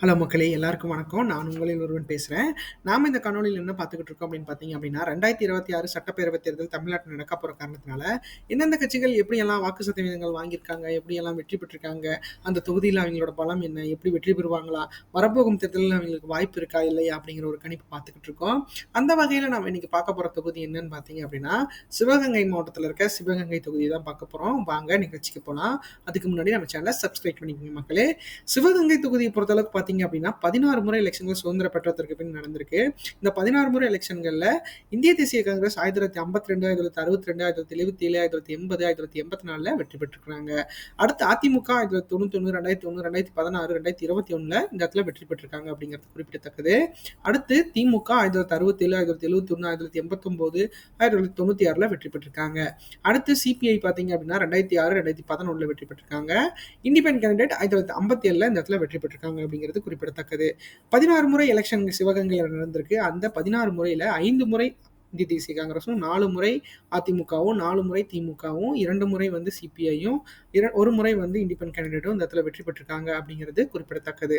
Hello மக்களே எல்லாருக்கும் வணக்கம். நான் உங்களில் ஒருவன் பேசுகிறேன் நாம் இந்த கணொலியில் என்ன பார்த்துக்கிட்டு இருக்கோம் அப்படின்னு பார்த்தீங்க அப்படின்னா ரெண்டாயிரத்தி இருபத்தி ஆறு சட்டப்பேரவைத் தேர்தல் தமிழ்நாட்டில் நடக்க போகிற காரணத்தினால எந்தெந்த கட்சிகள் எப்படியெல்லாம் வாக்கு சதவீதங்கள் வாங்கியிருக்காங்க எப்படியெல்லாம் வெற்றி பெற்றிருக்காங்க அந்த தொகுதியில் அவங்களோட பலம் என்ன எப்படி வெற்றி பெறுவாங்களா வரப்போகும் தேர்தலில் அவங்களுக்கு வாய்ப்பு இருக்கா இல்லையா அப்படிங்கிற ஒரு கணிப்பு பார்த்துக்கிட்டு இருக்கோம். அந்த வகையில் நம்ம இன்னைக்கு பார்க்க போகிற தொகுதி என்னன்னு பார்த்தீங்க அப்படின்னா சிவகங்கை மாவட்டத்தில் இருக்க சிவகங்கை தொகுதி தான் பார்க்க போகிறோம் வாங்க நிகழ்ச்சிக்கு போகலாம் அதுக்கு முன்னாடி நம்ம சேனலை சப்ஸ்கிரைப் பண்ணிக்கோங்க மக்களே. சிவகங்கை தொகுதியை பொறுத்தளவுக்கு பார்த்தீங்க அப்படின்னா பதினாறு முறை எலெக்ஷன்கள் சுதந்திர பெற்றதற்கு பின் நடந்திருக்கு. இந்த பதினாறு முறை எலெக்ஷன்களில் இந்திய தேசிய காங்கிரஸ் ஆயிரத்தி தொள்ளாயிரத்தி ஐம்பத்தி ரெண்டு ஆயிரத்தி தொள்ளாயிரத்தி அறுபத்தி ரெண்டு ஆயிரத்தி தொள்ளாயிரத்தி எழுபத்தி ஏழு ஆயிரத்தி தொள்ளாயிரத்தி எண்பது ஆயிரத்தி தொள்ளாயிரத்தி எண்பத்தி நாலில் வெற்றி பெற்றிருக்காங்க அடுத்து அதிமுக ஆயிரத்தி தொள்ளாயிரத்தி தொண்ணூத்தி ஒன்று ரெண்டாயிரத்தி ஒன்று ரெண்டாயிரத்தி பதினாறு ரெண்டாயிரத்தி இருபத்தி ஒன்றில் இந்த இடத்துல வெற்றி பெற்றிருக்காங்க அப்படிங்கிறது குறிப்பிடத்தக்கது. அடுத்து திமுக ஆயிரத்தி தொள்ளாயிரத்தி அறுபத்தி ஏழு ஆயிரத்தி தொள்ளாயிரத்தி எழுபத்தி ஒன்று ஆயிரத்தி தொள்ளாயிரத்தி எண்பத்தொம்போது ஆயிரத்தி தொள்ளாயிரத்தி தொண்ணூற்றி ஆறில் வெற்றி பெற்றிருக்காங்க. அடுத்து சிபிஐ பார்த்தீங்க அப்படின்னா ரெண்டாயிரத்தி ஆறு ரெண்டாயிரத்தி பதினொன்றில் வெற்றி பெற்றிருக்காங்க. இண்டிபெண்ட் கேண்டிடேட் ஆயிரத்தி தொள்ளாயிரத்தி ஐம்பத்தி ஏழில் இந்த இடத்துல வெற்றி பெற்றிருக்காங்க அப்படிங்கிறது குறிப்பிடத்தக்கது. பதினாறு முறை எலெக்ஷன் சிவகங்கையில் நடந்திருக்கு. அந்த பதினாறு முறையில் ஐந்து முறை இந்திய தேசிய காங்கிரஸும் நாலு முறை அதிமுகவும் நாலு முறை திமுகவும் இரண்டு முறை வந்து சிபிஐயும் ஒரு முறை வந்து இண்டிபெண்ட் கேண்டிடேட்டும் இந்த இடத்துல வெற்றி பெற்றிருக்காங்க அப்படிங்கிறது குறிப்பிடத்தக்கது.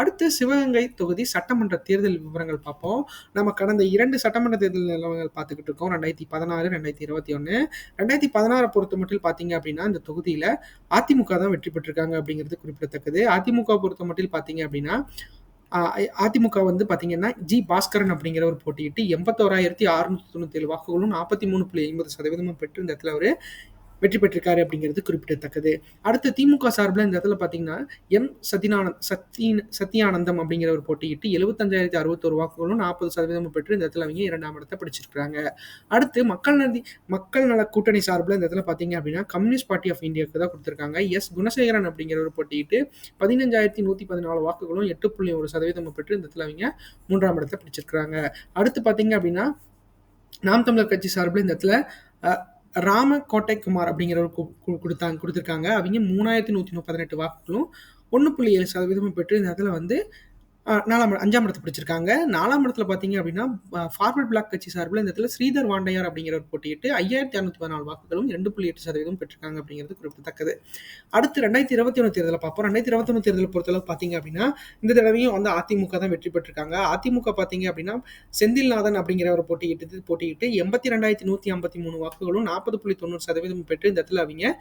அடுத்து சிவகங்கை தொகுதி சட்டமன்ற தேர்தல் விவரங்கள் பார்ப்போம். நம்ம கடந்த இரண்டு சட்டமன்ற தேர்தல் நிலவரங்கள் பார்த்துக்கிட்டு இருக்கோம். ரெண்டாயிரத்தி பதினாறு ரெண்டாயிரத்தி இருபத்தி ஒன்று ரெண்டாயிரத்தி பதினாறு பொறுத்த மட்டும் பார்த்தீங்க அப்படின்னா இந்த தொகுதியில் அதிமுக தான் வெற்றி பெற்றிருக்காங்க அப்படிங்கிறது குறிப்பிடத்தக்கது. அதிமுக பொறுத்த மட்டும் பார்த்தீங்க அப்படின்னா அதிமுக வந்து பார்த்தீங்கன்னா ஜி பாஸ்கரன் அப்படிங்கிற ஒரு போட்டியிட்டு எண்பத்தோராயிரத்தி அறுநூத்தி தொண்ணூத்தி ஏழு வாக்குகளும் நாற்பத்தி மூணு புள்ளி ஐம்பது சதவீதமும் பெற்று இந்த இடத்துல ஒரு வெற்றி பெற்றிருக்காரு அப்படிங்கிறது குறிப்பிடத்தக்கது. அடுத்து திமுக சார்பில் இந்த இடத்துல பார்த்தீங்கன்னா எம். சத்யநானந்த் சத்தியின் சத்யானந்தம் அப்படிங்கிற ஒரு போட்டியிட்டு எழுபத்தஞ்சாயிரத்தி அறுபத்தோரு வாக்குகளும் நாற்பது சதவீதம் பெற்று இந்த இடத்துல அவங்க இரண்டாம் இடத்தை பிடிச்சிருக்கிறாங்க. அடுத்து மக்கள் நதி மக்கள் நல கூட்டணி சார்பில் இந்த இடத்துல பார்த்தீங்க அப்படின்னா கம்யூனிஸ்ட் பார்ட்டி ஆஃப் இந்தியாவுக்கு தான் கொடுத்துருக்காங்க. எஸ். குணசேகரன் அப்படிங்கிற ஒரு போட்டியிட்டு பதினஞ்சாயிரத்தி நூற்றி பதினாலு வாக்குகளும் எட்டு புள்ளி ஒரு சதவீதம் பெற்று இந்த இடத்துல அவங்க மூன்றாம் இடத்தை பிடிச்சிருக்கிறாங்க. அடுத்து பார்த்தீங்க அப்படின்னா நாம் தமிழர் கட்சி சார்பில் இந்த இடத்துல ராம கோட்டைக்குமார் அப்படிங்கிறவர் கொடுத்தாங்க கொடுத்துருக்காங்க. அவங்க மூணாயிரத்தி நூற்றி பதினெட்டு வாக்குகளும் ஒன்று புள்ளி ஏழு சதவீதமும் பெற்று இந்த இடத்துல வந்து நாலாம் அஞ்சாம் இடத்தை பிடிச்சிருக்காங்க. நாலாம் இடத்துல பார்த்தீங்க அப்படின்னா ஃபார்வர்ட் பிளாக் கட்சி சார்பில் இந்த இடத்துல ஸ்ரீதர் வாண்டையார் அப்படிங்கிறவர் போட்டியிட்டு ஐயாயிரத்தி அறுநூத்தி பதினாலு வாக்குகளும் ரெண்டு புள்ளி எட்டு சதவீதம் பெற்றிருக்காங்க அப்படிங்கிறது குறிப்பிடத்தக்கது. அடுத்து ரெண்டாயிரத்தி இருபத்தி ஒன்று தேர்தலை பார்ப்போம். ரெண்டாயிரத்தி இருபத்தி ஒன்று தேர்தலை பொறுத்தளவு பார்த்தீங்க அப்படின்னா இந்த தடவையும் வந்து அதிமுக தான் வெற்றி பெற்றிருக்காங்க. அதிமுக பார்த்தீங்க அப்படின்னா செந்தில்நாதன் அப்படிங்கிறவர் போட்டியிட்டு போட்டியிட்டு எண்பத்தி ரெண்டாயிரத்தி நூற்றி ஐம்பத்தி மூணு வாக்குகளும் நாற்பது புள்ளி தொண்ணூறு சதவீதம் பெற்று இந்த இடத்துல அவங்க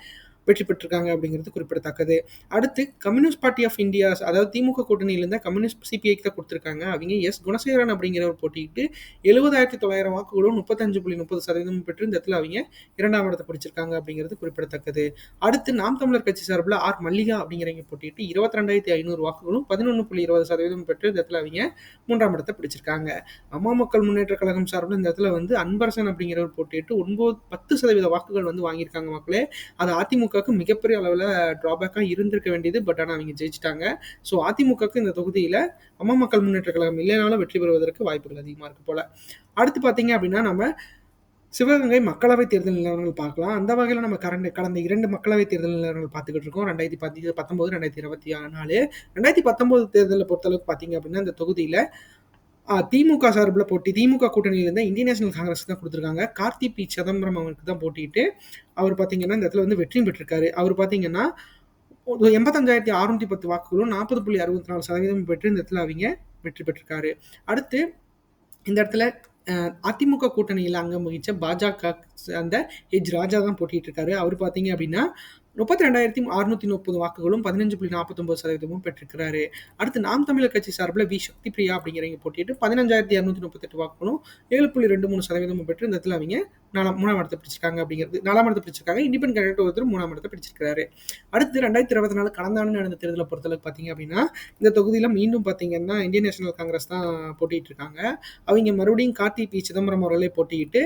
வெற்றி பெற்றிருக்காங்க அப்படிங்கிறது குறிப்பிடத்தக்கது. அடுத்து கம்யூனிஸ்ட் பார்ட்டி ஆஃப் இந்தியா அதாவது திமுக கூட்டணியிலிருந்த இருந்த கம்யூனிஸ்ட் சிபிஐக்கு தான் கொடுத்துருக்காங்க. அவங்க எஸ் குணசேகரன் அப்படிங்கிறவர் போட்டிட்டு எழுபதாயிரத்தி தொள்ளாயிரம் வாக்குகளும் முப்பத்தஞ்சு புள்ளி முப்பது சதவீதம் பெற்று இந்த இடத்துல அவங்க இரண்டாம் இடத்தை பிடிச்சிருக்காங்க அப்படிங்கிறது குறிப்பிடத்தக்கது. அடுத்து நாம் தமிழர் கட்சி சார்பில் ஆர். மல்லிகா அப்படிங்கிறவங்க போட்டிட்டு இருபத்தி ரெண்டாயிரத்தி ஐநூறு வாக்குகளும் பதினொன்று புள்ளி இருபது சதவீதம் பெற்று இந்த இடத்துல அவங்க மூன்றாம் இடத்தை பிடிச்சிருக்காங்க. அம்மா மக்கள் முன்னேற்ற கழகம் சார்பில் இந்த இடத்துல வந்து அன்பரசன் அப்படிங்கிறவர் போட்டிட்டு ஒன்பது பத்து சதவீத வாக்குகள் வந்து வாங்கியிருக்காங்க மக்களே. அது அதிமுகவுக்கு மிகப்பெரிய அளவில் ட்ராபேக்காக இருந்திருக்க வேண்டியது. பட் ஆனால் அவங்க ஜெயிச்சிட்டாங்க. ஸோ அதிமுகவுக்கு இந்த தொகுதியில் அம்மா மக்கள் முன்னேற்ற கழகம் இல்லைனாலும் வெற்றி பெறுவதற்கு வாய்ப்புகள் அதிகமாக இருக்கு போல. அடுத்து பார்த்தீங்க அப்படின்னா நம்ம சிவகங்கை மக்களவை தேர்தல் நிலவரங்கள் பார்க்கலாம். அந்த வகையில் நம்ம கரண்ட் கடந்த இரண்டு மக்களவை தேர்தல் நிலவரங்கள் பார்த்துக்கிட்டு இருக்கோம். ரெண்டாயிரத்தி பத்தி பத்தொம்போது ரெண்டாயிரத்தி இருபத்தி நாலு ரெண்டாயிரத்தி பத்தொம்போது தேர்தலை பொறுத்தளவுக்கு பார்த்தீங்க அப்படின்னா இந்த தொகுதியில் திமுக சார்பில் போட்டி திமுக கூட்டணியிலேருந்து இந்தியன் நேஷனல் காங்கிரஸ் தான் கொடுத்துருக்காங்க. கார்த்தி பி சிதம்பரம் அவருக்கு தான் போட்டிட்டு அவர் பார்த்தீங்கன்னா இந்த இடத்துல வந்து வெற்றியும் பெற்றிருக்காரு. அவர் பார்த்தீங்கன்னா எண்பத்தஞ்சாயிரத்தி அறுநூத்தி பத்து வாக்குகளும் நாற்பது புள்ளி அறுபத்தி நாலு சதவீதம் பெற்று இந்த இடத்துல அவங்க வெற்றி பெற்றிருக்காரு. அடுத்து இந்த இடத்துல அதிமுக கூட்டணியில் அங்கம் முகிச்ச பாஜக அந்த ஹெச் ராஜா தான் போட்டிட்டு இருக்காரு அவர் பார்த்தீங்க அப்படின்னா முப்பத்தி ரெண்டாயிரத்தி அறுநூத்தி முப்பது வாக்குகளும் பதினஞ்சு புள்ளி நாற்பத்தொம்பது சதவீதமும் பெற்றிருக்கிறாரு. அடுத்து நாம் தமிழர் கட்சி சார்பில் வி. சக்தி பிரியா அப்படிங்கிறவங்க போட்டிட்டு பதினஞ்சாயிரத்தி இரநூத்தி முப்பத்தெட்டு வாக்குகளும் ஏழு புள்ளி ரெண்டு மூணு சதவீதமும் பெற்று இந்த இடத்துல அவங்க நாலாம் மூணாம் இடத்தை பிடிச்சிருக்காங்க அப்படிங்கிறது நாலாம் இடத்தை பிடிச்சிருக்காங்க இண்டிபெண்ட் கேண்டிடேட் ஒருத்தர் மூணாம் இடத்தை பிடிச்சிருக்காரு அடுத்து ரெண்டாயிரத்தி இருபத்தி நாலு கடந்த ஆண்டு நடந்த தேர்தலை பொறுத்தளவுக்கு பார்த்தீங்க அப்படின்னா இந்த தொகுதியில் மீண்டும் பார்த்தீங்கன்னா இந்தியன் நேஷனல் காங்கிரஸ் தான் போட்டிட்டு இருக்காங்க. அவங்க மறுபடியும் கார்த்தி பி. சிதம்பரம் அவர்களே போட்டியிட்டு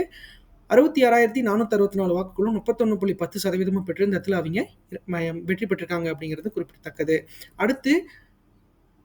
அறுபத்தி ஆறாயிரத்தி நானூற்றி அறுபத்தி நாலு வாக்குகளும் முப்பத்தொன்று புள்ளி பத்து சதவீதமும் பெற்று இந்த இடத்துல அவங்க வெற்றி பெற்றிருக்காங்க அப்படிங்கிறது குறிப்பிடத்தக்கது. அடுத்து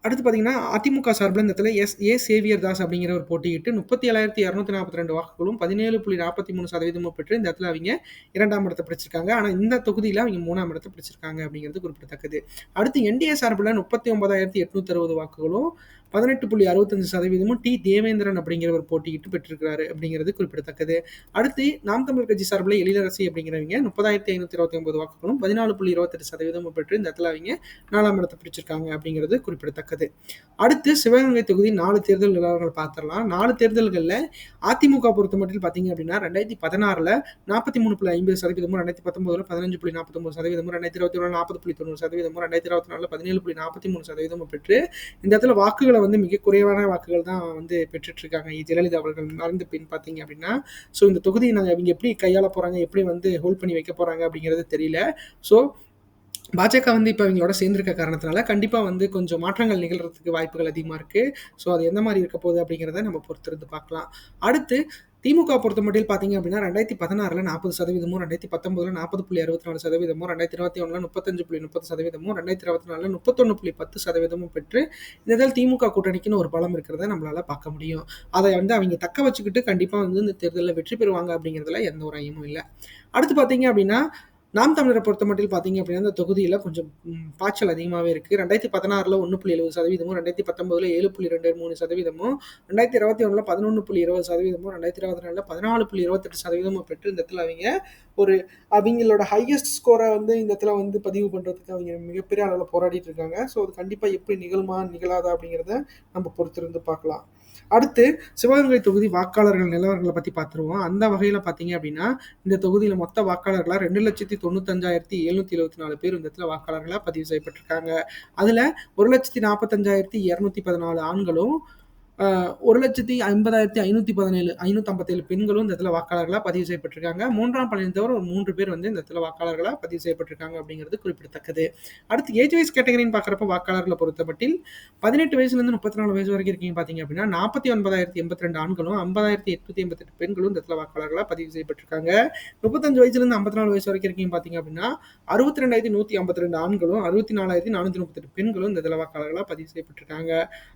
அடுத்து பார்த்தீங்கன்னா அதிமுக சார்பில் இந்த இடத்துல எஸ் ஏ சேவியர் தாஸ் அப்படிங்கிற ஒரு போட்டியிட்டு முப்பத்தி ஏழாயிரத்தி இரநூத்தி நாற்பத்தி ரெண்டு வாக்குகளும் பதினேழு புள்ளி நாற்பத்தி மூணு சதவீதமும் பெற்று இந்த இடத்துல அவங்க இரண்டாம் இடத்தை பிடிச்சிருக்காங்க. ஆனால் இந்த தொகுதியில் அவங்க மூணாம் இடத்தை பிடிச்சிருக்காங்க அப்படிங்கிறது குறிப்பிடத்தக்கது. அடுத்து என்டிஏ சார்பில் முப்பத்தி ஒன்பதாயிரத்தி எட்நூத்தி அறுபது வாக்குகளும் பதினெட்டு புள்ளி அறுபத்தஞ்சு சதவீதமும் டி தேவேந்திரன் அப்படிங்கிறவர் போட்டியிட்டு பெற்றிருக்கிறாரு அப்படிங்கிறது குறிப்பிடத்தக்கது. அடுத்து நாம் தமிழ் கட்சி சார்பில் எழிலரசி அப்படிங்கிறவங்க முப்பதாயிரத்தி ஐநூற்றி இருபத்தி ஒன்பது வாக்குகளும் பதினாலு புள்ளி இருபத்தெட்டு சதவீதமும் பெற்று இந்த இடத்துல அவங்க நாலாம் இடத்தை பிடிச்சிருக்காங்க அப்படிங்கிறது குறிப்பிடத்தக்கது. அடுத்து சிவகங்கை தொகுதி நாலு தேர்தல் நிலவரங்கள் பார்த்துடலாம். நாலு தேர்தல்களில் அதிமுக பொறுத்த மட்டும் பார்த்தீங்க அப்படின்னா ரெண்டாயிரத்தி பதினாறில் நாற்பத்தி மூணு புள்ளி ஐம்பது சதவீதமும் ரெண்டாயிரத்தி பத்தொன்பதுல பதினஞ்சு புள்ளி நாற்பத்தொம்பது சதவீதமும் ரெண்டாயிரத்தி இருபத்தி ஒன்று நாற்பது புள்ளி தொண்ணூறு சதவீதமும் ரெண்டாயிரத்தி இருபத்தி நாலில் பதினேழு புள்ளி நாற்பத்தி மூணு சதவீதமும் பெற்று இந்த இடத்துல வாக்குகளை வந்து மிக குறைவான வாக்குகள் தான் வந்து பெற்றுட்டு இருக்காங்க ஜெயலலிதா அவர்கள் மறந்து பின் பார்த்தீங்க அப்படின்னா ஸோ இந்த தொகுதியை நாங்கள் அவங்க எப்படி கையாள போகிறாங்க எப்படி வந்து ஹோல்ட் பண்ணி வைக்க போகிறாங்க அப்படிங்கிறது தெரியல. ஸோ பாஜக வந்து இப்போ இவங்களோட சேர்ந்திருக்க காரணத்தினால கண்டிப்பாக வந்து கொஞ்சம் மாற்றங்கள் நிகழ்கிறதுக்கு வாய்ப்புகள் அதிகமாக இருக்குது ஸோ அது எந்த மாதிரி இருக்க போகுது அப்படிங்கிறத நம்ம பொறுத்திருந்து பார்க்கலாம். அடுத்து திமுக பொறுத்த மட்டும் பார்த்தீங்க அப்படின்னா ரெண்டாயிரத்தி பதினாறில் நாற்பது சதவீதமும் ரெண்டாயிரத்தி பத்தொம்பதுல நாற்பது புள்ளி அறுபத்தி நாலு சதவீதமும் ரெண்டாயிரத்தி இருபத்தி ஒன்றில் முப்பத்தஞ்சு புள்ளி முப்பது சதவீதமும் ரெண்டாயிரத்தி இருபத்தி நாலில் முப்பத்தொன்று புள்ளி பத்து சதவீதமும் பெற்று இந்த திமுக கூட்டணிக்குன்னு ஒரு பலம் இருக்கிறத நம்மளால பார்க்க முடியும். அதை வந்து அவங்க தக்க வச்சுக்கிட்டு கண்டிப்பாக வந்து இந்த தேர்தலில் வெற்றி பெறுவாங்க அப்படிங்கிறதுல எந்த ஒரு ஐயமும் இல்லை. அடுத்து பார்த்தீங்க அப்படின்னா நாம் தமிழரை பொறுத்த மட்டும் பார்த்தீங்க அப்படின்னா அந்த தொகுதியில் கொஞ்சம் பாய்ச்சல் அதிகமாகவே இருக்குது ரெண்டாயிரத்தி பதினாறில் ஒன்று புள்ளி எழுபது சதவீதமும் ரெண்டாயிரத்தி பத்தொம்பதில் ஏழு புள்ளி ரெண்டு மூணு சதவீதமும் ரெண்டாயிரத்தி இருபத்தி ஒன்றில் பதினொன்று புள்ளி இருபது சதவீதமும் ரெண்டாயிரத்தி இருபத்தி நாலில் பதினாலு புள்ளி இருபத்தெட்டு சதவீதமும் பெற்று இந்த இடத்துல அவங்க ஒரு அவங்களோட ஹையஸ்ட் ஸ்கோரை வந்து இந்த இடத்துல வந்து பதிவு பண்ணுறதுக்கு அவங்க மிகப்பெரிய அளவில் போராடிட்டு இருக்காங்க. ஸோ அது கண்டிப்பாக எப்படி நிகழுமா நிகழாதா அப்படிங்கிறத நம்ம பொறுத்திருந்து பார்க்கலாம். அடுத்து சிவகங்கை தொகுதி வாக்காளர்கள் நிலவரங்களை பற்றி பார்த்துருவோம். அந்த வகையில் பார்த்தீங்க அப்படின்னா இந்த தொகுதியில் மொத்த வாக்காளர்களாக ரெண்டு லட்சத்தி தொண்ணூத்தஞ்சாயிரத்தி எழுநூத்தி எழுபத்தி நாலு பேர் இந்த இடத்துல வாக்காளர்களாக பதிவு செய்யப்பட்டிருக்காங்க. அதுல ஒரு லட்சத்தி நாற்பத்தஞ்சாயிரத்தி இரநூத்தி பதினாலு ஆண்களும் ஒரு லட்சத்தி ஐம்பதாயிரத்தி ஐநூற்றி பதினேழு ஐநூற்றம்பத்தேழு பெண்களும் இந்த இடத்துல வாக்காளர்களாக பதிவு செய்யப்பட்டிருக்காங்க. மூன்றாம் பள்ளியை தவிர ஒரு மூன்று பேர் வந்து இந்த இடத்துல வாக்காளர்களாக பதிவு செய்யப்பட்டிருக்காங்க அப்படிங்கிறது குறிப்பிடத்தக்கது. அடுத்து ஏஜ் வைஸ் கேட்டகரின்னு பார்க்குறப்ப வாக்காளர்களை பொறுத்தமட்டில் பதினெட்டு வயசுலேருந்து முப்பத்தி நாலு வயசு வரைக்கும் இருக்கீங்க பார்த்தீங்க அப்படின்னா நாற்பத்தி ஒன்பதாயிரத்தி எண்பத்தி ரெண்டு ஆண்களும் ஐம்பதாயிரத்தி எட்நூத்தி எண்பத்தெட்டு பெண்களும் இந்த இடத்துல வாக்காளர்களாக பதிவு செய்யப்பட்டிருக்காங்க. முப்பத்தஞ்சு வயசுலேருந்து ஐம்பத்தி நாலு வயசு வரைக்கும் இருக்கீங்க பார்த்தீங்க அப்படின்னா அறுபத்தி ரெண்டாயிரத்தி நூற்றி ஐம்பத்தி ரெண்டு ஆண்களும் அறுபத்தி நாலாயிரத்தி நானூற்றி முப்பத்தெட்டு பெண்களும் இந்த இடத்துல வாக்காளர்களாக பதிவு செய்யப்பட்டிருக்காங்க.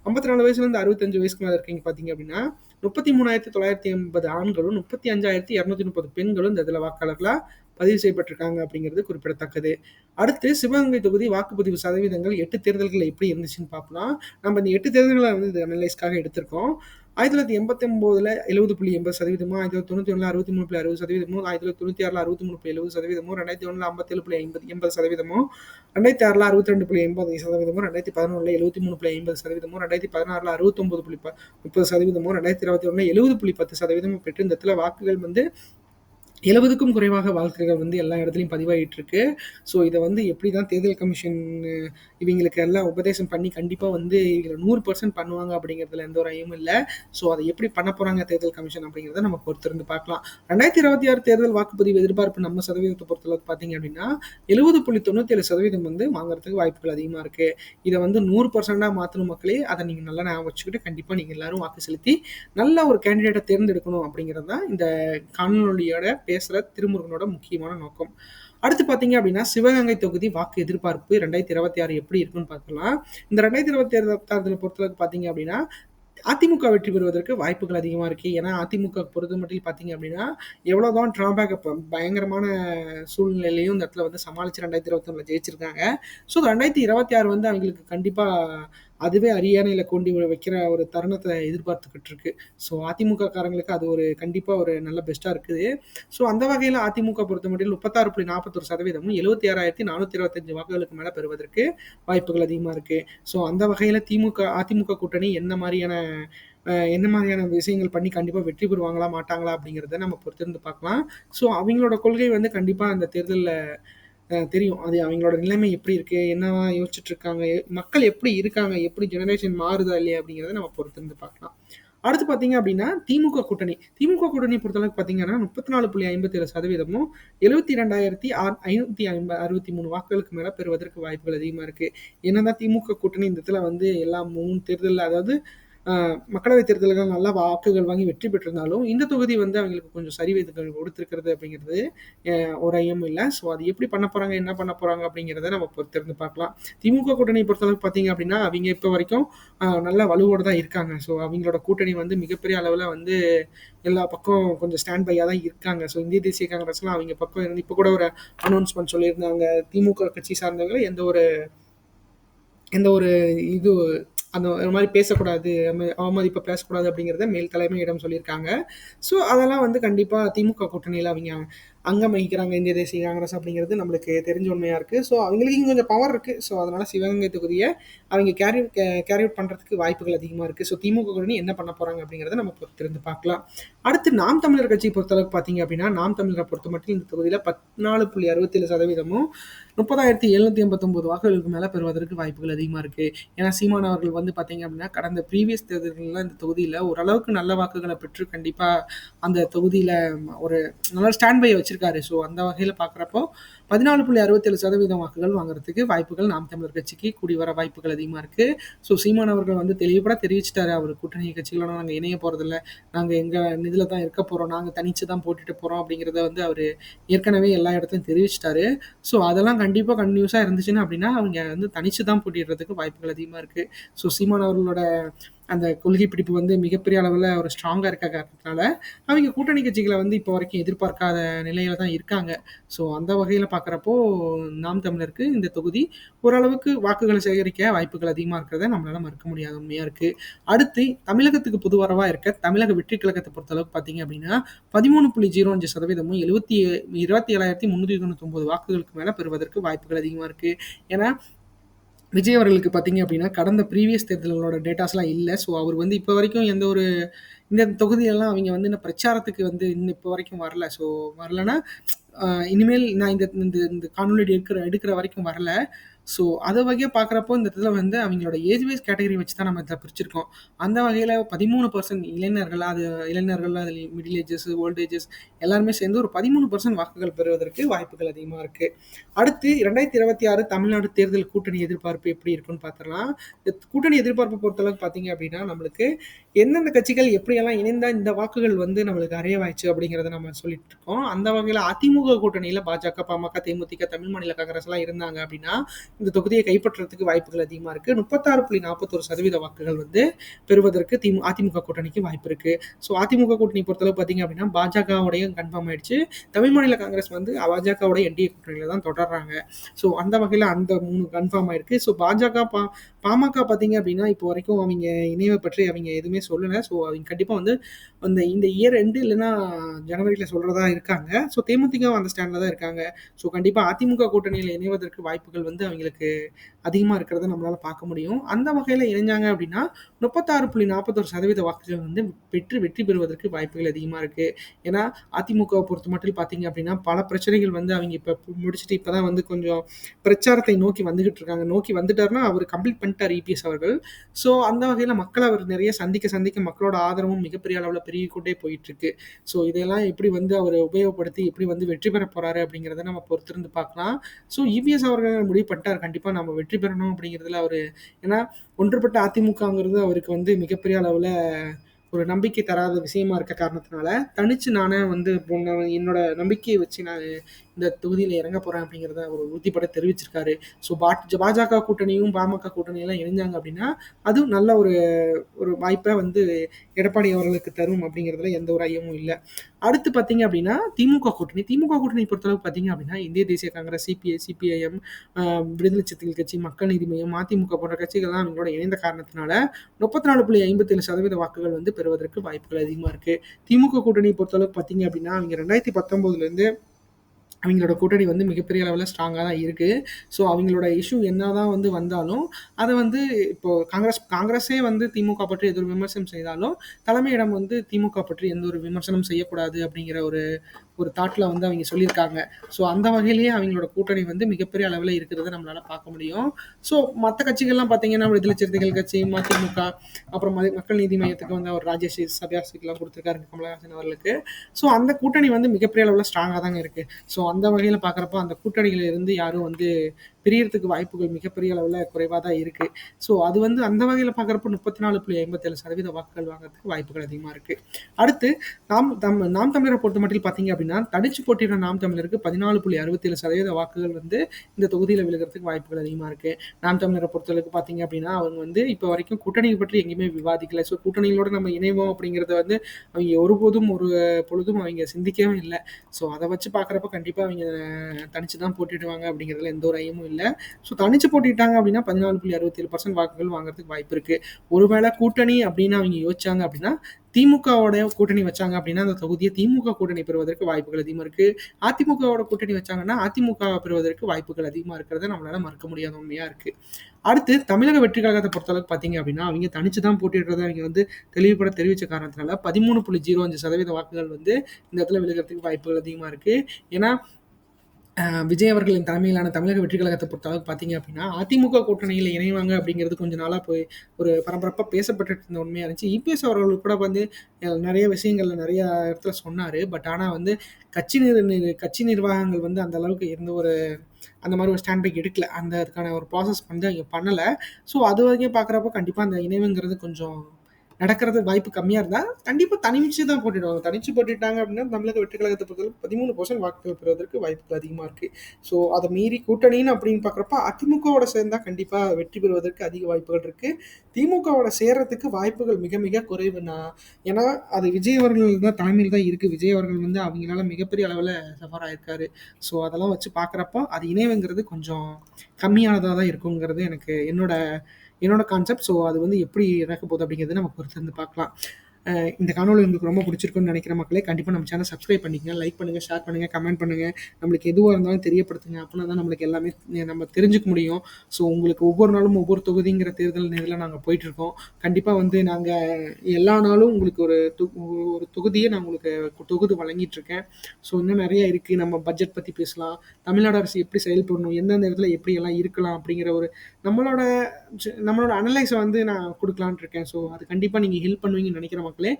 ஐம்பத்தி நாலு வயசுலேருந்து அறுபத்தஞ்சு வயசு வயசுக்கு மேலே இருக்கீங்க பார்த்தீங்க அப்படின்னா முப்பத்தி மூணாயிரத்தி தொள்ளாயிரத்தி எண்பது ஆண்களும் முப்பத்தி அஞ்சாயிரத்தி இரநூத்தி முப்பது பெண்களும் இந்த இதில் வாக்காளர்களாக பதிவு செய்யப்பட்டிருக்காங்க அப்படிங்கிறது குறிப்பிடத்தக்கது. அடுத்து சிவகங்கை தொகுதி வாக்குப்பதிவு சதவீதங்கள் எட்டு தேர்தல்கள் எப்படி இருந்துச்சுன்னு பார்க்கலாம் நம்ம இந்த எட்டு தேர்தல்களை வந்து இது அனலைஸ்க்காக எடுத்திருக்கோம். ஆயிரத்தி தொள்ளாயிரத்தி எண்பத்தி ஒன்பதுல எழுபது புள்ளி எண்பது சதவீதமும் ஆயிரத்தி தொள்ளாயிரத்தி தொண்ணூத்தி ஒன்றுல அறுபத்தி மூணு புள்ளி அறுபது சதவீதமும் ஆயிரத்தி தொள்ளாயிரத்தி தொண்ணூத்தி ஆறுல அறுபத்தி மூணு புள்ளி எழுபது சதவீதமும் ரெண்டாயிரத்தி ஒன்றுல ஐம்பத்தேழு புள்ளி ஐம்பது எண்பது சதவீதமும் ரெண்டாயிரத்தி ஆறுல அறுபத்தி ரெண்டு புள்ளி எண்பது சதவீதமும் ரெண்டாயிரத்தி பதினொன்றுல எழுபத்தி மூணு புள்ளி ஐம்பது சதவீதமும் ரெண்டாயிரத்தி பதினாறுல அறுபத்தொன்பது புள்ளி முப்பது சதவீதமும் ரெண்டாயிரத்தி இருபத்தி ஒன்றுல எழுபது புள்ளி பத்து சதவீதமும் பெற்று இந்த இடத்துல வாக்குகள் வந்து எழுபதுக்கும் குறைவாக வாக்குகள் வந்து எல்லா இடத்துலையும் பதிவாகிட்டு இருக்கு ஸோ இதை வந்து எப்படி தான் தேர்தல் கமிஷன் இவங்களுக்கு எல்லாம் உபதேசம் பண்ணி கண்டிப்பாக வந்து இவங்களை நூறு பர்சன்ட் பண்ணுவாங்க அப்படிங்கிறதுல எந்த ஒரு ஐயமும் இல்லை. ஸோ அதை எப்படி பண்ண போகிறாங்க தேர்தல் கமிஷன் அப்படிங்கிறத நம்ம பொறுத்திருந்து பார்க்கலாம். ரெண்டாயிரத்தி இருபத்தி ஆறு தேர்தல் வாக்குப்பதிவு எதிர்பார்ப்பு நம்ம சதவீதத்தை பொறுத்தளவுக்கு பார்த்தீங்க அப்படின்னா எழுபது புள்ளி தொண்ணூற்றி ஏழு சதவீதம் வந்து வாங்குறதுக்கு வாய்ப்புகள் அதிகமாக இருக்குது இதை வந்து நூறு பர்சன்டாக மாற்றணும் மக்களே அதை நீங்கள் நல்லா ஞாபகம் வச்சுக்கிட்டு கண்டிப்பாக நீங்கள் எல்லாரும் வாக்கு செலுத்தி நல்ல ஒரு கேண்டிடேட்டை தேர்ந்தெடுக்கணும் அப்படிங்கிறது தான் இந்த காணொலியோட பேசுகிற திருமுருகனோட முக்கியமான நோக்கம். அடுத்து பார்த்தீங்க அப்படின்னா சிவகங்கை தொகுதி வாக்கு எதிர்பார்ப்பு ரெண்டாயிரத்தி இருபத்தி ஆறு எப்படி இருக்குன்னு பார்க்கலாம். இந்த ரெண்டாயிரத்தி இருபத்தி ஆறு தேர்தலை பொறுத்தளவுக்கு பார்த்தீங்க அப்படின்னா அதிமுக வெற்றி பெறுவதற்கு வாய்ப்புகள் அதிகமாக இருக்குது ஏன்னா அதிமுக பொறுத்த மட்டும் பார்த்தீங்க அப்படின்னா எவ்வளோதான் ட்ராபேக் பயங்கரமான சூழ்நிலையிலையும் இந்த இடத்துல வந்து சமாளித்து ரெண்டாயிரத்தி இருபத்தி ஜெயிச்சிருக்காங்க. ஸோ ரெண்டாயிரத்தி இருபத்தி ஆறு வந்து அவங்களுக்கு கண்டிப்பாக அதுவே அரியானையில் கொண்டு வைக்கிற ஒரு தருணத்தை எதிர்பார்த்துக்கிட்டு இருக்கு. ஸோ அதிமுக காரங்களுக்கு அது ஒரு கண்டிப்பாக ஒரு நல்ல பெஸ்ட்டாக இருக்குது. ஸோ அந்த வகையில் அதிமுக பொறுத்த மட்டும் முப்பத்தாறு புள்ளி நாற்பத்தொரு சதவீதமும் எழுபத்தி ஆறாயிரத்தி நானூற்றி இருபத்தஞ்சு வாக்குகளுக்கு மேலே பெறுவதற்கு வாய்ப்புகள் அதிகமாக இருக்குது ஸோ அந்த வகையில் திமுக அதிமுக கூட்டணி என்ன மாதிரியான என்ன மாதிரியான விஷயங்கள் பண்ணி கண்டிப்பாக வெற்றி பெறுவாங்களா மாட்டாங்களா அப்படிங்கிறத நம்ம பொறுத்திருந்து பார்க்கலாம். ஸோ அவங்களோட கொள்கை வந்து கண்டிப்பாக அந்த தேர்தலில் தெரியும். அது அவங்களோட நிலைமை எப்படி இருக்கு? என்னவா யோசிச்சுட்டு இருக்காங்க மக்கள் எப்படி இருக்காங்க? எப்படி ஜெனரேஷன் மாறுதா இல்லையா அப்படிங்கிறத நம்ம பொறுத்திருந்து பார்க்கலாம். அடுத்து பார்த்தீங்க அப்படின்னா திமுக கூட்டணி. திமுக கூட்டணி பொறுத்தளவுக்கு பார்த்தீங்கன்னா முப்பத்தி நாலு புள்ளி ஐம்பத்தி ஏழு சதவீதமும் எழுபத்தி ரெண்டாயிரத்தி ஐநூற்றி ஐம்பது அறுபத்தி மூணு வாக்குகளுக்கு மேலே பெறுவதற்கு வாய்ப்புகள் அதிகமாக இருக்குது என்னதான் திமுக கூட்டணி இந்த இடத்துல வந்து எல்லா மூணு தேர்தலில் அதாவது மக்களவைத் தேர்தல்கள் நல்லா வாக்குகள் வாங்கி வெற்றி பெற்றிருந்தாலும் இந்த தொகுதி வந்து அவங்களுக்கு கொஞ்சம் சரிவீதங்கள் கொடுத்துருக்கிறது அப்படிங்கிறது ஒரு ஐயம் இல்லை. ஸோ அது எப்படி பண்ண போகிறாங்க என்ன பண்ண போகிறாங்க அப்படிங்கிறத நம்ம பொறுத்திருந்து பார்க்கலாம். திமுக கூட்டணி பொறுத்தளவுக்கு பார்த்தீங்க அப்படின்னா அவங்க இப்போ வரைக்கும் நல்ல வலுவோடு தான் இருக்காங்க. ஸோ அவங்களோட கூட்டணி வந்து மிகப்பெரிய அளவில் வந்து எல்லா பக்கம் கொஞ்சம் ஸ்டாண்ட் பையாக தான் இருக்காங்க. ஸோ இந்திய தேசிய காங்கிரஸ்லாம் அவங்க பக்கம் இருந்து இப்போ கூட ஒரு அனௌன்ஸ்மெண்ட் சொல்லியிருந்தாங்க. திமுக கட்சி சார்ந்தவங்களை எந்த ஒரு எந்த ஒரு இது அந்த ஒரு மாதிரி பேசக்கூடாது அவமதிப்பை பேசக்கூடாது அப்படிங்கிறத மேல் தலைமையிடம் சொல்லியிருக்காங்க. ஸோ அதெல்லாம் வந்து கண்டிப்பாக திமுக கூட்டணியில் அவங்க அங்கம் வகிக்கிறாங்க இந்திய தேசிய காங்கிரஸ் அப்படிங்கிறது நம்மளுக்கு தெரிஞ்ச உண்மையாக இருக்குது ஸோ அவங்களுக்கு கொஞ்சம் பவர் இருக்குது ஸோ அதனால் சிவகங்கை தொகுதியை அவங்க கேரி கேரி அவுட் பண்ணுறதுக்கு வாய்ப்புகள் அதிகமாக இருக்குது ஸோ திமுக கூட்டணி என்ன பண்ண போகிறாங்க அப்படிங்கிறத நம்ம பொறுத்திருந்து பார்க்கலாம். அடுத்து நாம் தமிழர் கட்சியை பொறுத்தளவுக்கு பார்த்தீங்க அப்படின்னா நாம் தமிழரை பொறுத்த மட்டும் இந்த தொகுதியில் பதினாலு புள்ளி அறுபத்தேழு சதவீதமும் முப்பதாயிரத்தி எழுநூற்றி ஐம்பத்தொம்போது வாக்குகளுக்கு மேலே பெறுவதற்கு வாய்ப்புகள் அதிகமாக இருக்குது ஏன்னா சீமான் அவர்கள் வந்து பார்த்தீங்க அப்படின்னா கடந்த ப்ரீவியஸ் தேர்தல்களில் இந்த தொகுதியில் ஓரளவுக்கு நல்ல வாக்குகளை பெற்று கண்டிப்பாக அந்த தொகுதியில் ஒரு நல்ல ஸ்டாண்ட் பை வச்சிருக்காரு. ஸோ அந்த வகையில் பார்க்குறப்போ பதினாலு புள்ளி அறுபத்தேழு சதவீதம் வாக்குகள் வாங்குறதுக்கு வாய்ப்புகள் நாம் தமிழர் கட்சிக்கு கூடி வர வாய்ப்புகள் அதிகமாக இருக்குது ஸோ சீமான் அவர்கள் வந்து தெளிவுபட தெரிவிச்சிட்டாரு. அவர் கூட்டணி கட்சிகளோட நாங்கள் இணைய போகிறதில்ல நாங்கள் எங்கள் இதில் தான் இருக்க போகிறோம் நாங்கள் தனித்து தான் போட்டுட்டு போகிறோம் அப்படிங்கிறத வந்து அவர் ஏற்கனவே எல்லா இடத்தையும் தெரிவிச்சிட்டாரு. ஸோ அதெல்லாம் கண்டிப்பாக கன்யூஸாக இருந்துச்சுன்னா அப்படின்னா அவங்க வந்து தனித்து தான் போட்டிடுறதுக்கு வாய்ப்புகள் அதிகமாக இருக்குது ஸோ சீமான் அவர்களோட அந்த கொள்கை பிடிப்பு வந்து மிகப்பெரிய அளவில் ஒரு ஸ்ட்ராங்காக இருக்க காரணத்தினால அவங்க கூட்டணி கட்சிகளை வந்து இப்போ வரைக்கும் எதிர்பார்க்காத நிலையில தான் இருக்காங்க. ஸோ அந்த வகையில் பார்க்குறப்போ நாம் தமிழருக்கு இந்த தொகுதி ஓரளவுக்கு வாக்குகளை சேகரிக்க வாய்ப்புகள் அதிகமாக இருக்கிறத நம்மளால மறுக்க முடியாத உண்மையாக இருக்குது அடுத்து தமிழகத்துக்கு புதுவரவாக இருக்க தமிழக வெற்றி கழகத்தை பொறுத்தளவுக்கு பார்த்தீங்க அப்படின்னா பதிமூணு புள்ளி ஜீரோ அஞ்சு சதவீதமும் எழுபத்தி இருபத்தி ஏழாயிரத்தி முந்நூற்றி தொண்ணூற்றி ஒன்பது வாக்குகளுக்கு மேலே பெறுவதற்கு வாய்ப்புகள் அதிகமாக இருக்குது ஏன்னா விஜய் அவர்களுக்கு பார்த்தீங்க அப்படின்னா கடந்த ப்ரீவியஸ் தேர்தல்களோட டேட்டாஸ்லாம் இல்லை. ஸோ அவர் வந்து இப்போ வரைக்கும் எந்த ஒரு இந்த தொகுதியெல்லாம் அவங்க வந்து இந்த பிரச்சாரத்துக்கு வந்து இன்னும் இப்போ வரைக்கும் வரல. ஸோ வரலன்னா இனிமேல் நான் இந்த இந்த இந்த காணொலி எடுக்கிற எடுக்கிற வரைக்கும் வரல. ஸோ அதை வகையாக பார்க்குறப்போ இந்த இதில் வந்து அவங்களோட ஏஜ் வைஸ் கேட்டகரி வச்சு தான் நம்ம இதில் பிரிச்சிருக்கோம். அந்த வகையில் பதிமூணு பர்சன்ட் இளைஞர்கள் அது இளைஞர்கள் அதில் மிடில் ஏஜஸ் ஓல்டேஜஸ் ஏஜஸ் எல்லாருமே சேர்ந்து ஒரு பதிமூணு பர்சன்ட் வாக்குகள் பெறுவதற்கு வாய்ப்புகள் அதிகமாக இருக்குது அடுத்து ரெண்டாயிரத்தி இருபத்தி ஆறு தமிழ்நாடு தேர்தல் கூட்டணி எதிர்பார்ப்பு எப்படி இருக்குன்னு பார்த்துடலாம் இந்த கூட்டணி எதிர்பார்ப்பு பொறுத்தளவுக்கு பார்த்தீங்க அப்படின்னா நம்மளுக்கு எந்தெந்த கட்சிகள் எப்படியெல்லாம் இணைந்தால் இந்த வாக்குகள் வந்து நம்மளுக்கு அறையவாயிச்சு அப்படிங்கிறத நம்ம சொல்லிட்டு இருக்கோம். அந்த வகையில் அதிமுக கூட்டணியில் பாஜக பாமக தேமுதிக தமிழ் மாநில காங்கிரஸ் எல்லாம் இருந்தாங்க அப்படின்னா இந்த தொகுதியை கைப்பற்றுறதுக்கு வாய்ப்புகள் அதிகமாக இருக்குது முப்பத்தாறு புள்ளி நாற்பத்தொரு சதவீத வாக்குகள் வந்து பெறுவதற்கு திமு அதிமுக கூட்டணிக்கு வாய்ப்பு இருக்குது ஸோ அதிமுக கூட்டணி பொறுத்தளவு பார்த்தீங்க அப்படின்னா பாஜகவுடைய கன்ஃபார்ம் ஆயிடுச்சு. தமிழ் மாநில காங்கிரஸ் வந்து பாஜகவோட என்டிஏ கூட்டணியில் தான் தொடர்றாங்க. ஸோ அந்த வகையில் அந்த மூணு கன்ஃபார்ம் ஆயிருக்கு. ஸோ பாஜக பா பாமக பார்த்தீங்க அப்படின்னா இப்போ வரைக்கும் அவங்க இணைவை பற்றி அவங்க எதுவுமே சொல்லலை. ஸோ அவங்க கண்டிப்பாக வந்து அந்த இந்த இயர் ரெண்டு இல்லைன்னா ஜனவரியில் சொல்கிறதா இருக்காங்க. ஸோ தேமுதிக அந்த ஸ்டாண்டில் தான் இருக்காங்க. ஸோ கண்டிப்பாக அதிமுக கூட்டணியில் இணைவதற்கு வாய்ப்புகள் வந்து அவங்களுக்கு அதிகமாக இருக்கிறத நம்மளால் பார்க்க முடியும். அந்த வகையில் இணைஞ்சாங்க அப்படின்னா முப்பத்தாறு புள்ளி நாற்பத்தொரு சதவீத வாக்குகள் வந்து பெற்று வெற்றி பெறுவதற்கு வாய்ப்புகள் அதிகமாக இருக்குது ஏன்னா அதிமுகவை பொறுத்த மட்டும் பார்த்தீங்க அப்படின்னா பல பிரச்சனைகள் வந்து அவங்க இப்போ முடிச்சுட்டு இப்போ தான் வந்து கொஞ்சம் பிரச்சாரத்தை நோக்கி வந்துகிட்டு இருக்காங்க. நோக்கி வந்துட்டாருன்னா அவர் கம்ப்ளீட் பண்ணிட்டார் இபிஎஸ் அவர்கள். ஸோ அந்த வகையில் மக்கள் அவர் நிறைய சந்திக்க சந்திக்க மக்களோட ஆதரவும் மிகப்பெரிய அளவில் பெருகிக்கொண்டே போயிட்டு இருக்கு. ஸோ இதெல்லாம் எப்படி வந்து அவர் உபயோகப்படுத்தி எப்படி வந்து வெற்றி பெற போறாரு அப்படிங்கிறத நம்ம பொறுத்திருந்து பார்க்கலாம். ஸோ இவிஎஸ் அவர்கள் முடிவு பண்ணிட்டார். கண்டிப்பாக நம்ம வெற்றி பெறணும் அப்படிங்கிறதுல அவர் ஏன்னா ஒன்றுபட்ட அதிமுகங்கிறது அவருக்கு வந்து மிகப்பெரிய அளவில் ஒரு நம்பிக்கை தராத விஷயமா இருக்க காரணத்தினால தனிச்சு நானே வந்து என்னோட நம்பிக்கையை வச்சு நான் இந்த தொகுதியில் இறங்க போகிறேன் அப்படிங்கிறத ஒரு உறுதிப்பட தெரிவிச்சிருக்காரு. ஸோ பாஜக கூட்டணியும் பாமக கூட்டணியெல்லாம் இணைஞ்சாங்க அப்படின்னா அதுவும் நல்ல ஒரு ஒரு வாய்ப்பை வந்து எடப்பாடி அவர்களுக்கு தரும் அப்படிங்கிறதுல எந்த ஒரு ஐயமும் இல்லை. அடுத்து பார்த்தீங்க அப்படின்னா திமுக கூட்டணி. திமுக கூட்டணி பொறுத்தளவு பார்த்தீங்க அப்படின்னா இந்திய தேசிய காங்கிரஸ் சிபிஐ சிபிஐஎம் விடுதலை சிறுத்தைகள் கட்சி மக்கள் நீதி மையம் அதிமுக போன்ற கட்சிகள்லாம் அவங்களோட இணைந்த காரணத்தினால முப்பத்தி நாலு புள்ளி ஐம்பத்தேழு சதவீத வாக்குகள் வந்து பெறுவதற்கு வாய்ப்புகள் அதிகமாக இருக்குது திமுக கூட்டணி பொறுத்தளவு பார்த்தீங்க அப்படின்னா அவங்க ரெண்டாயிரத்தி பத்தொம்போதுலேருந்து அவங்களோட கூட்டணி வந்து மிகப்பெரிய அளவில் ஸ்ட்ராங்காக தான் இருக்குது ஸோ அவங்களோட இஷ்யூ என்ன தான் வந்து வந்தாலும் அதை வந்து இப்போது காங்கிரஸ் காங்கிரஸே வந்து திமுக பற்றி எதோ ஒரு விமர்சனம் செய்தாலும் தலைமையிடம் வந்து திமுக பற்றி எந்த ஒரு விமர்சனம் செய்யக்கூடாது அப்படிங்கிற ஒரு ஒரு தாட்டில் வந்து அவங்க சொல்லியிருக்காங்க. ஸோ அந்த வகையிலேயே அவங்களோட கூட்டணி வந்து மிகப்பெரிய அளவில் இருக்கிறத நம்மளால் பார்க்க முடியும். ஸோ மற்ற கட்சிகள்லாம் பார்த்தீங்கன்னா விடுதலை சிறுத்தைகள் கட்சி மதிமுக அப்புறம் மக்கள் நீதி மையத்துக்கு வந்து அவர் ராஜேஷ் சபியாசிக்கெல்லாம் கொடுத்துருக்காரு கமலஹாசன் அவர்களுக்கு. ஸோ அந்த கூட்டணி வந்து மிகப்பெரிய அளவில் ஸ்ட்ராங்காக தாங்க இருக்குது ஸோ அந்த வகையில் பார்க்குறப்ப அந்த கூட்டணிகளில் இருந்து யாரும் வந்து பிரியறதுக்கு வாய்ப்புகள் மிகப்பெரிய அளவில் குறைவாக தான் இருக்குது ஸோ அது வந்து அந்த வகையில் பார்க்குறப்ப முப்பத்தி நாலு புள்ளி ஐம்பத்தேழு சதவீத வாக்குகள் வாங்குறதுக்கு வாய்ப்புகள் அதிகமாக இருக்குது அடுத்து நாம் தம் நாம் தமிழரை பொறுத்த மட்டும் பார்த்தீங்க அப்படின்னா தடிச்சு போட்டியிட நாம் தமிழருக்கு பதினாலு புள்ளி அறுபத்தேழு சதவீத வாக்குகள் வந்து இந்த தொகுதியில் விழுகிறதுக்கு வாய்ப்புகள் அதிகமாக இருக்குது நாம் தமிழரை பொறுத்தளவுக்கு பார்த்தீங்க அப்படின்னா அவங்க வந்து இப்போ வரைக்கும் கூட்டணியை பற்றி எங்கேயுமே விவாதிக்கல. ஸோ கூட்டணிகளோட நம்ம இணைவோம் அப்படிங்கிறத வந்து அவங்க ஒருபோதும் ஒரு பொழுதும் அவங்க சிந்திக்கவே இல்லை. ஸோ அதை வச்சு பார்க்குறப்ப கண்டிப்பாக அவங்க தனிச்சு தான் போட்டிடுவாங்க அப்படிங்கிறதுல எந்த ஒரு ஐயமும் இல்லை ஸோ தனிச்சு போட்டிட்டாங்க அப்படின்னா 14.67% வாக்குகள் வாங்குறதுக்கு வாய்ப்பு இருக்கு. ஒருவேளை கூட்டணி அப்படின்னு அவங்க யோசிச்சாங்க அப்படின்னா, திமுகவோட கூட்டணி வச்சாங்க அப்படின்னா, அந்த தொகுதியை திமுக கூட்டணி பெறுவதற்கு வாய்ப்புகள் அதிகமாக இருக்கு. அதிமுகவோட கூட்டணி வச்சாங்கன்னா, அதிமுக பெறுவதற்கு வாய்ப்புகள் அதிகமாக இருக்கிறத நம்மளால மறுக்க முடியாத உண்மையா இருக்கு. அடுத்து தமிழக வெற்றி கழகத்த பொறுத்தளவுக்கு பார்த்தீங்க அப்படின்னா, அவங்க தனிச்சு தான் போட்டிடுறதை அவங்க வந்து தெளிவுபட தெரிவித்த காரணத்தினால 13.05% வாக்குகள் வந்து இந்த இடத்துல விழுகுறதுக்கு வாய்ப்புகள் அதிகமாக இருக்கு. ஏன்னா, விஜய் அவர்களின் தலைமையிலான தமிழக வெற்றி கழகத்தை பொறுத்தளவுக்கு பார்த்தீங்க அப்படின்னா, அதிமுக கூட்டணியில் இணைவாங்க அப்படிங்கிறது கொஞ்ச நாளாக போய் ஒரு பரபரப்பாக பேசப்பட்டு இருந்த உண்மையாக இருந்துச்சு. இபிஎஸ் அவர்கள் கூட வந்து நிறைய நெறைய விஷயங்கள்ல இடத்துல சொன்னார் பட் ஆனால் வந்து கட்சி நிர் கட்சி நிர்வாகங்கள் வந்து அந்த அளவுக்கு எந்த ஒரு அந்த மாதிரி ஒரு ஸ்டாண்ட் பைக் எடுக்கல. அந்த அதுக்கான ஒரு ப்ராசஸ் வந்து அங்கே பண்ணலை ஸோ அது வரைக்கும் பார்க்குறப்போ கண்டிப்பாக அந்த இணைவுங்கிறது கொஞ்சம் நடக்கிறது வாய்ப்பு கம்மியா இருந்தா, கண்டிப்பா தனிச்சு தான் போட்டுடுவாங்க தனிச்சு போட்டுட்டாங்க அப்படின்னா, தமிழக வெற்றி கழகத்தை பொறுத்தவரை பதிமூணு பர்சன்ட் வாக்குகள் பெறுவதற்கு வாய்ப்புகள் அதிகமா இருக்கு. ஸோ அதை மீறி கூட்டணின்னு அப்படின்னு பார்க்குறப்ப, அதிமுகவோட சேர்ந்தா கண்டிப்பா வெற்றி பெறுவதற்கு அதிக வாய்ப்புகள் இருக்கு. திமுகவோட சேர்றதுக்கு வாய்ப்புகள் மிக மிக குறைவு ஏன்னா, அது விஜய் அவர்கள் தான் தலைமையில் தான் இருக்கு. விஜய் அவர்கள் வந்து அவங்களால மிகப்பெரிய அளவில் சஃபர் ஆயிருக்காரு. ஸோ அதெல்லாம் வச்சு பார்க்குறப்போ, அது இணைவுங்கிறது கொஞ்சம் கம்மியானதாக தான் இருக்குங்கிறது எனக்கு என்னோட என்னோட கான்செப்ட். ஸோ அது வந்து எப்படி நடக்க போகுது அப்படிங்கிறத நம்ம பொறுத்து இருந்து பார்க்கலாம். இந்த காணொலி உங்களுக்கு ரொம்ப பிடிச்சிருக்குன்னு நினைக்கிற மக்களே, கண்டிப்பாக நம்ம சேனல் சப்ஸ்கிரைப் பண்ணிக்கங்க. லைக் பண்ணுங்கள் ஷேர் பண்ணுங்கள் கமெண்ட் பண்ணுங்கள் நம்மளுக்கு எதுவாக இருந்தாலும் தெரியப்படுத்துங்க. அப்படின்னா தான் நம்மளுக்கு எல்லாமே நம்ம தெரிஞ்சுக்க முடியும். ஸோ உங்களுக்கு ஒவ்வொரு நாளும் ஒவ்வொரு தொகுதிங்கிற தேர்தல் நேர்ல நாங்கள் போயிட்டுருக்கோம். கண்டிப்பாக வந்து நாங்கள் எல்லா நாளும் உங்களுக்கு ஒரு ஒரு தொகுதியை நான் உங்களுக்கு தொகுதி வழங்கிட்டுருக்கேன். ஸோ இன்னும் நிறைய இருக்குது நம்ம பட்ஜெட் பற்றி பேசலாம். தமிழ்நாடு அரசு எப்படி செயல்படணும்? எந்தெந்த இடத்துல எப்படியெல்லாம் இருக்கலாம்? அப்படிங்கிற ஒரு நம்மளோட நம்மளோட அனலைஸை வந்து நான் கொடுக்கலான் இருக்கேன். ஸோ அது கண்டிப்பாக நீங்கள் ஹெல்ப் பண்ணுவீங்கன்னு நெனைக்கிற மக்களே,